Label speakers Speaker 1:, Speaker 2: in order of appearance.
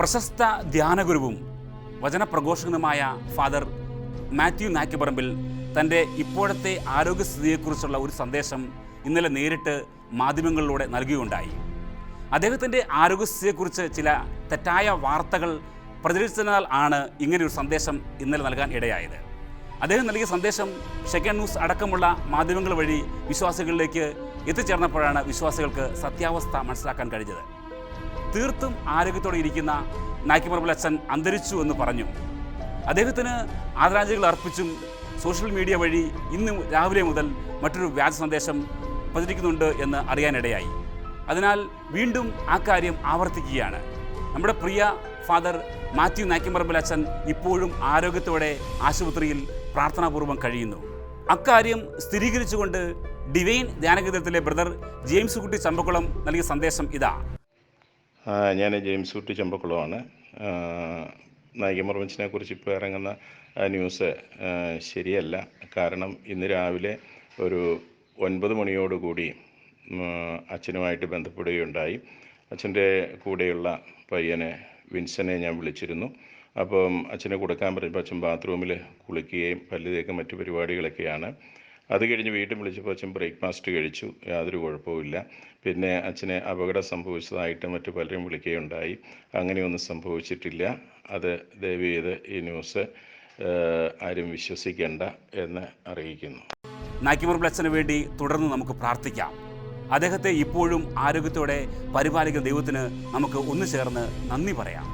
Speaker 1: പ്രശസ്ത ധ്യാനഗുരുവും വചനപ്രഘോഷകനുമായ ഫാദർ മാത്യു നാക്കിപ്പറമ്പിൽ തന്റെ ഇപ്പോഴത്തെ ആരോഗ്യസ്ഥിതിയെക്കുറിച്ചുള്ള ഒരു സന്ദേശം ഇന്നലെ നേരിട്ട് മാധ്യമങ്ങളിലൂടെ നൽകുകയുണ്ടായി. അദ്ദേഹത്തിന്റെ ആരോഗ്യസ്ഥിതിയെക്കുറിച്ച് ചില തെറ്റായ വാർത്തകൾ പ്രചരിച്ചതിനാൽ ആണ് ഇങ്ങനെയൊരു സന്ദേശം ഇന്നലെ നൽകാൻ ഇടയായത്. അദ്ദേഹം നൽകിയ സന്ദേശം ഷെക്കൻ ന്യൂസ് അടക്കമുള്ള മാധ്യമങ്ങൾ വഴി വിശ്വാസികളിലേക്ക് എത്തിച്ചേർന്നപ്പോഴാണ് വിശ്വാസികൾക്ക് സത്യാവസ്ഥ മനസ്സിലാക്കാൻ കഴിഞ്ഞത്. തീർത്തും ആരോഗ്യത്തോടെ ഇരിക്കുന്ന നായ്ക്കുമറമ്പൽ അച്ഛൻ അന്തരിച്ചു എന്ന് പറഞ്ഞു. അദ്ദേഹത്തിന് ആദരാഞ്ജലികൾ അർപ്പിച്ചും സോഷ്യൽ മീഡിയ വഴി ഇന്ന് രാവിലെ മുതൽ മറ്റൊരു വ്യാജ സന്ദേശം പ്രചരിക്കുന്നുണ്ട് എന്ന് അറിയാനിടയായി. അതിനാൽ വീണ്ടും ആ കാര്യം ആവർത്തിക്കുകയാണ്. നമ്മുടെ പ്രിയ ഫാദർ മാത്യു നായ്ക്കുമറമ്പൽ അച്ഛൻ ഇപ്പോഴും ആരോഗ്യത്തോടെ ആശുപത്രിയിൽ പ്രാർത്ഥനാപൂർവം കഴിയുന്നു. അക്കാര്യം സ്ഥിരീകരിച്ചുകൊണ്ട് ഡിവൈൻ ധ്യാനകേന്ദ്രത്തിലെ ബ്രദർ ജെയിംസ് കുട്ടി ചമ്പക്കുളം നൽകിയ സന്ദേശം ഇതാ.
Speaker 2: ഞാൻ ജെയിംസ് കുട്ടി ചെമ്പക്കുളമാണ്. നായികമർവൻസിനെ കുറിച്ച് ഇപ്പോൾ ഇറങ്ങുന്ന ന്യൂസ് ശരിയല്ല. കാരണം ഇന്ന് രാവിലെ ഒരു ഒൻപത് മണിയോടുകൂടി അച്ഛനുമായിട്ട് ബന്ധപ്പെടുകയുണ്ടായി. അച്ഛന്റെ കൂടെയുള്ള പയ്യനെ വിൻസനെ ഞാൻ വിളിച്ചിരുന്നു. അപ്പം അച്ഛനെ കൊടുക്കാൻ പറഞ്ഞപ്പോൾ അച്ഛൻ ബാത്റൂമിൽ കുളിക്കുകയും പല്ല് തേക്കും മറ്റു പരിപാടികളൊക്കെയാണ്. അത് കഴിഞ്ഞ് വീട്ടിൽ വിളിച്ചപ്പോൾ അച്ഛൻ ബ്രേക്ക്ഫാസ്റ്റ് കഴിച്ചു. യാതൊരു കുഴപ്പവുമില്ല. പിന്നെ അച്ഛനെ അപകടം സംഭവിച്ചതായിട്ട് മറ്റു പലരും വിളിക്കുകയുണ്ടായി. അങ്ങനെയൊന്നും സംഭവിച്ചിട്ടില്ല. അത് ദയവ് ചെയ്ത് ഈ ന്യൂസ് ആരും വിശ്വസിക്കേണ്ട എന്ന് അറിയിക്കുന്നു.
Speaker 1: നാക്കിമൂർ അച്ഛന് വേണ്ടി തുടർന്ന് നമുക്ക് പ്രാർത്ഥിക്കാം. അദ്ദേഹത്തെ ഇപ്പോഴും ആരോഗ്യത്തോടെ പരിപാലിക്കുന്ന ദൈവത്തിന് നമുക്ക് ഒന്നു ചേർന്ന് നന്ദി പറയാം.